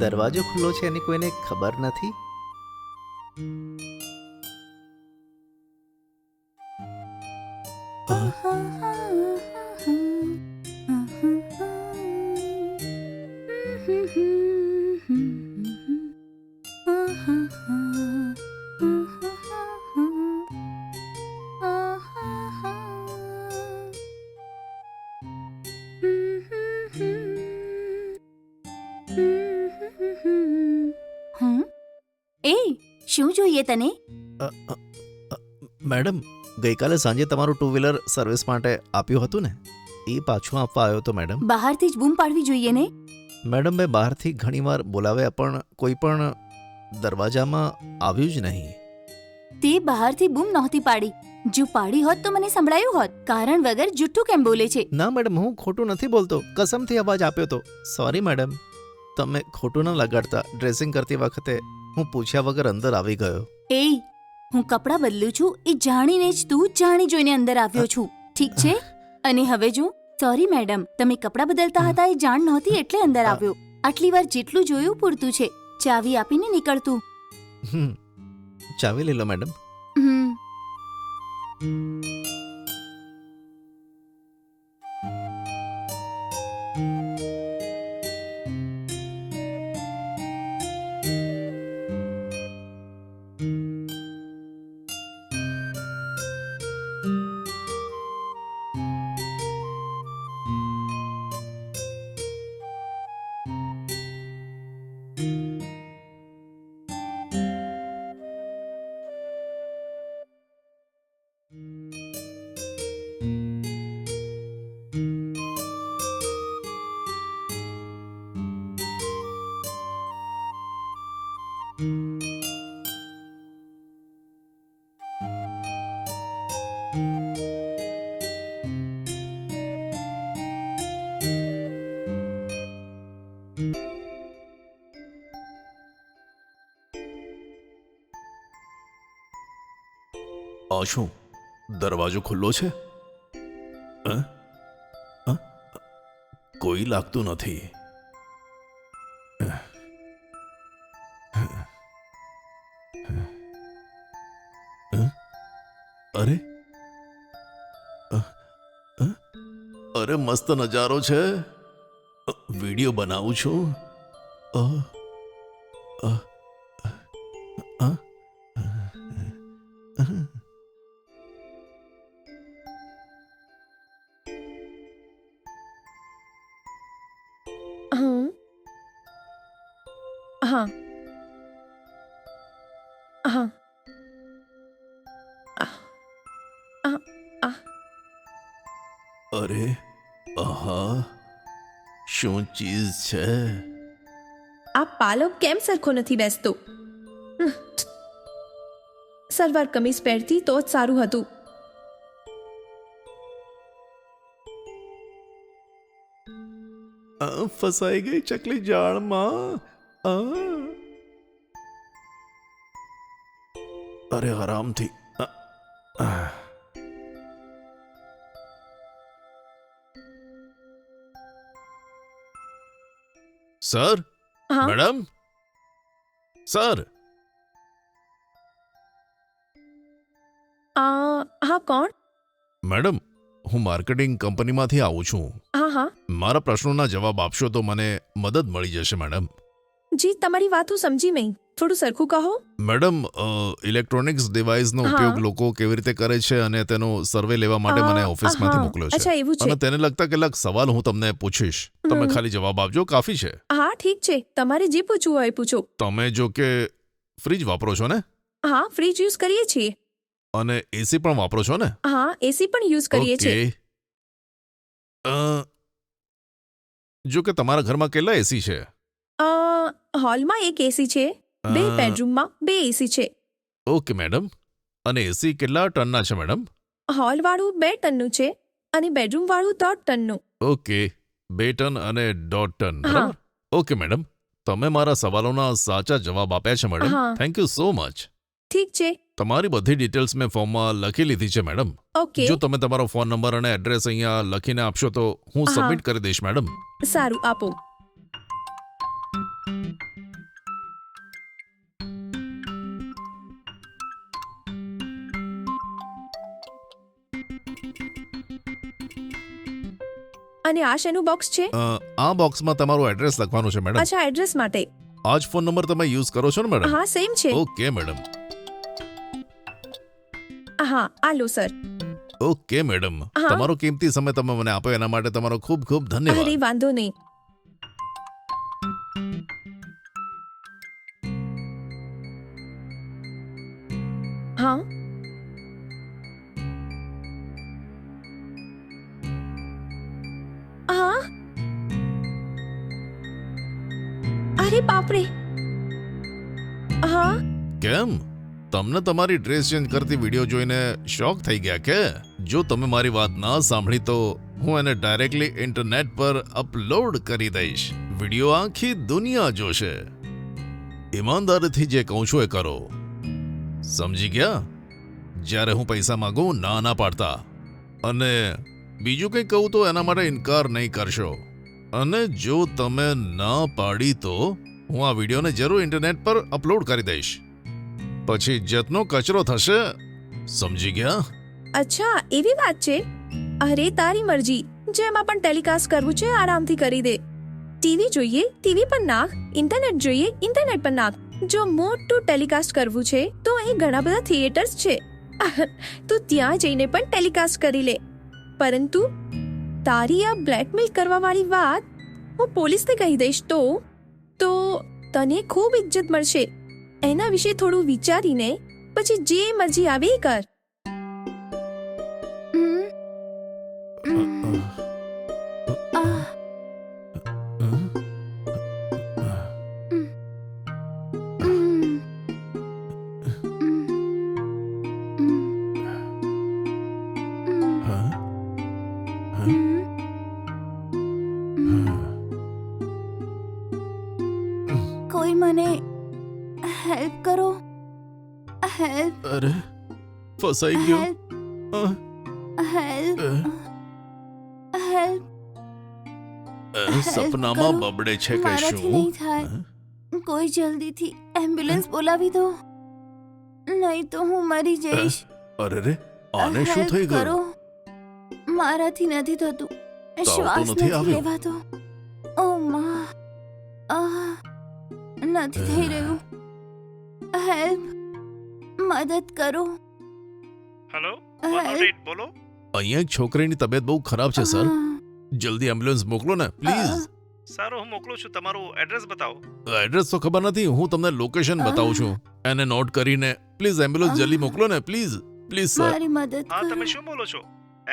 દરવાજો ખુલ્લો છે એની કોઈને ખબર નથી હા? તને? મેડમ ગઈકાલે સાંજે તમારું ટુ વ્હીલર સર્વિસ માટે આપ્યું હતું ને? એ પાછું આપવા આવ્યો તો મેડમ. બહારથી જ બૂમ પાડવી જોઈએ ને? મેડમ મેં બહારથી ઘણીવાર બોલાવ્યા પણ કોઈ પણ દરવાજામાં આવ્યું જ નહીં. તે બહારથી બૂમ નહોતી પાડી. જો પાડી હોત તો મને સંભળાયું હોત. કારણ વગર જુઠ્ઠું કેમ બોલે છે? ના મેડમ હું ખોટું નથી બોલતો. કસમથી અવાજ આપ્યો તો. Sorry madam. તમે ખોટું ન લગાડતા. ડ્રેસિંગ કરતી વખતે હું પૂછ્યા વગર અંદર આવી ગયો. એ હું કપડાં બદલું છું એ જાણીને જ તું જાણી જોઈને અંદર આવ્યો છું. ઠીક છે? અને હવે જો સોરી મેડમ તમે કપડાં બદલતા હતા એ જાણ નહોતી એટલે અંદર આવ્યો. આટલી વાર જેટલું જોયું પૂરતું છે. ચાવી આપીને નીકળતું ચાવી લઈ લો મેડમ આ શું દરવાજો ખુલ્લો છે? કોઈ લાગતું નથી અરે? અરે મસ્ત નજારો છે વીડિયો બનાવું છું? અ? હા હા અરે આહા શું ચીજ છે આ પાલવ કેમ સરખો નથી બેસતો ઉહ. સલવાર કમીઝ પહેરતી તો જ સારું હતું આ ફસાઈ ગઈ ચકલી જાળમાં આ. અરે આરામથી. સર હા મેડમ સર આ હા કોણ મેડમ હું માર્કેટિંગ કંપનીમાંથી આવું છું હા હા મારા પ્રશ્નોના જવાબ આપશો તો મને મદદ મળી જશે મેડમ જી તમારી વાત હું સમજી નહીં. થોડું સરખું કહો. મેડમ ઇલેક્ટ્રોનિક્સ ડિવાઇસનો. ઉપયોગ લોકો કેવી રીતે કરે છે અને તેનો સર્વે લેવા માટે મને ઓફિસમાંથી મોકલ્યો છે. અને તેને લગતા કેટલાક સવાલ હું તમને પૂછીશ. તમે ખાલી જવાબ આપજો કાફી છે. હા ઠીક છે. તમારે જે પૂછવું હોય પૂછો. તમે જો કે ફ્રીજ વાપરો છો ને? હા ફ્રીજ યુઝ કરીએ છીએ. અને એસી પણ વાપરો છો ને? હા એસી પણ યુઝ કરીએ છીએ. અ, જો કે તમારા ઘરમાં કેટલા એસી છે? હોલમાં એક એસી છે બે અ, બેડરૂમમાં બે એસી છે. Okay madam. અને એસી કેટલા ટનના છે મેડમ? હોલ વાળું બે ટનનું છે અને બેડરૂમ વાળું દોઢ ટનનું. ઓકે બે ટન અને દોઢ ટન હા. બરાબર? Okay madam. તમે મારા સવાલોના સાચા જવાબ આપ્યા છે મેડમ. હા. થેન્ક યુ સો મચ ઠીક છે. તમારી બધી ડિટેલ્સ મેં ફોર્મમાં લખી લીધી છે મેડમ. ઓકે. જો તમે તમારો ફોન નંબર અને એડ્રેસ અહીંયા લખીને આપશો તો હું હા. સબમિટ કરી દઈશ મેડમ. સારું આપો. અને આ શેનું બોક્સ છે? અ, આ બોક્સમાં તમારું એડ્રેસ લખવાનું છે મેડમ અચ્છા એડ્રેસ માટે. આ જ ફોન નંબર તમે યુઝ કરો છો ને મેડમ હા સેમ છે. ઓકે મેડમ હા આ લો સર ઓકે મેડમ હા. તમારો કિંમતી સમય તમે મને આપ્યો એના માટે તમારો ખૂબ ખૂબ અરે વાંધો નહીં. હા? અરે બાપરે. હા? કેમ? તમને તમારી ડ્રેસ ચેન્જ કરતી વીડિયો જોઈને શોક થઈ ગયા કે? જો તમે મારી વાત ના સાંભળી તો હું એને ડાયરેક્ટલી ઇન્ટરનેટ પર અપલોડ કરી દઈશ. વીડિયો આખી દુનિયા જોશે. ઈમાનદારીથી જે કહું છું એ કરો. સમજી ગયા? જ્યારે હું પૈસા માંગું, ના ના પાડતા. અને બીજું કંઈ કહું તો એના માટે ઇનકાર નહીં કરશો. અને જો તમે ન પાડી તો હું આ વિડીયોને જરૂર ઇન્ટરનેટ પર અપલોડ કરી દઈશ. પછી જતનો કચરો થશે, સમજી ગયા? અચ્છા, એવી વાત છે? અરે, તારી મરજી. જેમાં પણ ટેલિકાસ્ટ કરવું છે, આરામથી કરી દે. ટીવી જોઈએ, ટીવી પર નાખ, ઇન્ટરનેટ જોઈએ, ઇન્ટરનેટ પર નાખ. જો મોટું ટેલિકાસ્ટ કરવું છે, તો અહીં ઘણા બધા થિયેટર્સ છે. તું ત્યાં જઈને પણ ટેલિકાસ્ટ કરી લે. પરંતુ તારી આ બ્લેકમેલ કરવાવાળી વાત હું પોલીસને કહી દઈશ તો તો તને ખૂબ ઇજ્જત મળશે એના વિશે થોડું વિચારીને પછી જે મરજી આવે એ કર હમ. હમ. આહ. હેલ્પ કરો. હેલ્પ. અરે ફસાઈ ગયો. હેલ્પ. હેલ્પ. સપનામાં બબડે છે કે શું? નહીં થાય. કોઈ જલ્દીથી એમ્બ્યુલન્સ બોલાવી દો. નહીં તો હું મરી જઈશ. અરે રે આને શું થઈ ગયું? મારાથી નથી થતું. શ્વાસ નથી. લેવાતો. ઓ મા. આ નથી થઈ રહ્યું. હેલ્પ મદદ કરો. Hello help. બોલો. અહીંયા એક છોકરીની તબિયત બહુ ખરાબ છે સર. જલ્દી એમ્બ્યુલન્સ મોકલો ને પ્લીઝ સારું હું મોકલું છું. તમારું એડ્રેસ બતાવો. એડ્રેસ તો ખબર નથી હું તમને લોકેશન બતાવું છું. એને નોટ કરીને પ્લીઝ એમ્બ્યુલન્સ જલ્દી મોકલો ને પ્લીઝ પ્લીઝ સર મારી મદદ હા કરો. તમે શું બોલો છો?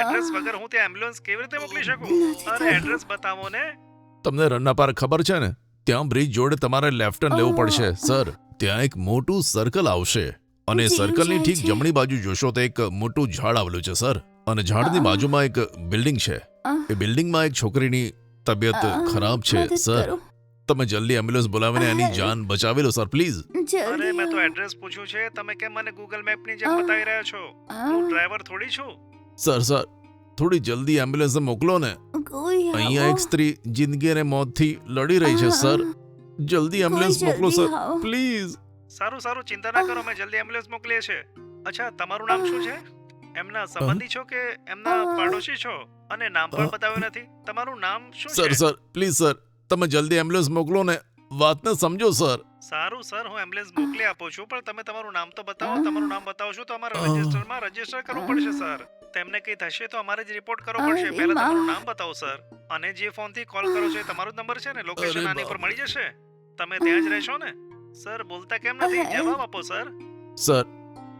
એડ્રેસ વગર હું ત્યાં એમ્બ્યુલન્સ કેવી રીતે મોકલી શકું? નથી અરે. એડ્રેસ બતાવો ને. તમને રન્ના પાર ખબર છે ને? ત્યાં બ્રિજ જોડે તમારે લેફ્ટ ટર્ન લેવું પડશે સર ત્યાં એક મોટું સર્કલ આવશે. અને સર્કલની ઠીક જમણી બાજુ જોશો તો એક મોટું ઝાડ આવેલું છે સર અને ઝાડની બાજુમાં એક બિલ્ડિંગ છે. એ બિલ્ડિંગમાં એક છોકરીની તબિયત ખરાબ છે સર તમે જલ્દી એમ્બ્યુલન્સ બોલાવીને એની જાન બચાવી લો સર પ્લીઝ અરે મેં તો એડ્રેસ પૂછ્યું છે. તમે કેમ મને ગૂગલ મેપની જેમ બતાવી રહ્યા છો? હું ડ્રાઈવર થોડી છું. સર સર થોડી જલ્દી એમ્બ્યુલન્સ મોકલો ને. અહીંયા એક સ્ત્રી જિંદગી અને મોતથી લડી રહી છે સર જલ્દી એમ્બ્યુલન્સ મોકલો સર પ્લીઝ સારું સારું ચિંતા ના કરો મેં જલ્દી એમ્બ્યુલન્સ મોકલીએ છે. અચ્છા તમારું નામ શું છે? એમના સંબંધી છો કે એમના પાડોશી છો? અને નામ પણ બતાવ્યું નથી. તમારું નામ શું સર છે? સર પ્લીઝ સર તમે જલ્દી એમ્બ્યુલન્સ મોકલો ને વાતને સમજો સર સારું સર હું એમ્બ્યુલન્સ મોકલી આપું છું પણ તમે તમારું નામ તો બતાવો તમારું નામ બતાવશો તો અમારે. રજિસ્ટરમાં રજિસ્ટર કરવું પડશે સર તેમને કંઈ થશે તો અમારે જ રિપોર્ટ કરવો પડશે. પહેલા તમારું નામ બતાવો સર અને જે ફોનથી કોલ કરો છો એ તમારો નંબર છે ને? લોકેશન આની પર મળી જશે? તમે ત્યાં જ રહેશો ને? સર બોલતા કેમ નથી? જવાબ આપો સર. સર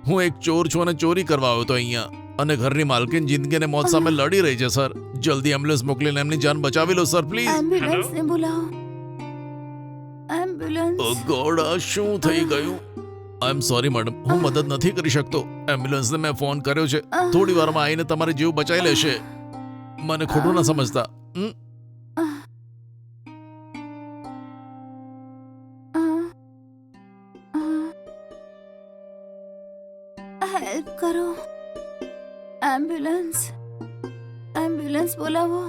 હું એક ચોર છું અને ચોરી કરવા આવ્યો તો અહીંયા. અને ઘરની માલકીન જિંદગી અને મોત સામે લડી રહી છે સર. જલ્દી એમ્બ્યુલન્સ મોકલીને એમની જાન બચાવી લો સર પ્લીઝ એમ્બ્યુલન્સ ને બોલાવો. એમ્બ્યુલન્સ ઓ ગોડ આ શું થઈ ગયું? આઈ એમ સોરી મેડમ હું મદદ નથી કરી શકતો. એમ્બ્યુલન્સને મેં ફોન કર્યો છે. થોડી વારમાં આવીને તમારે જીવ બચાવી લેશે. મને ખોટું ના સમજતા. હમ? એમ્બ્યુલન્સ એમ્બ્યુલન્સ બોલાવો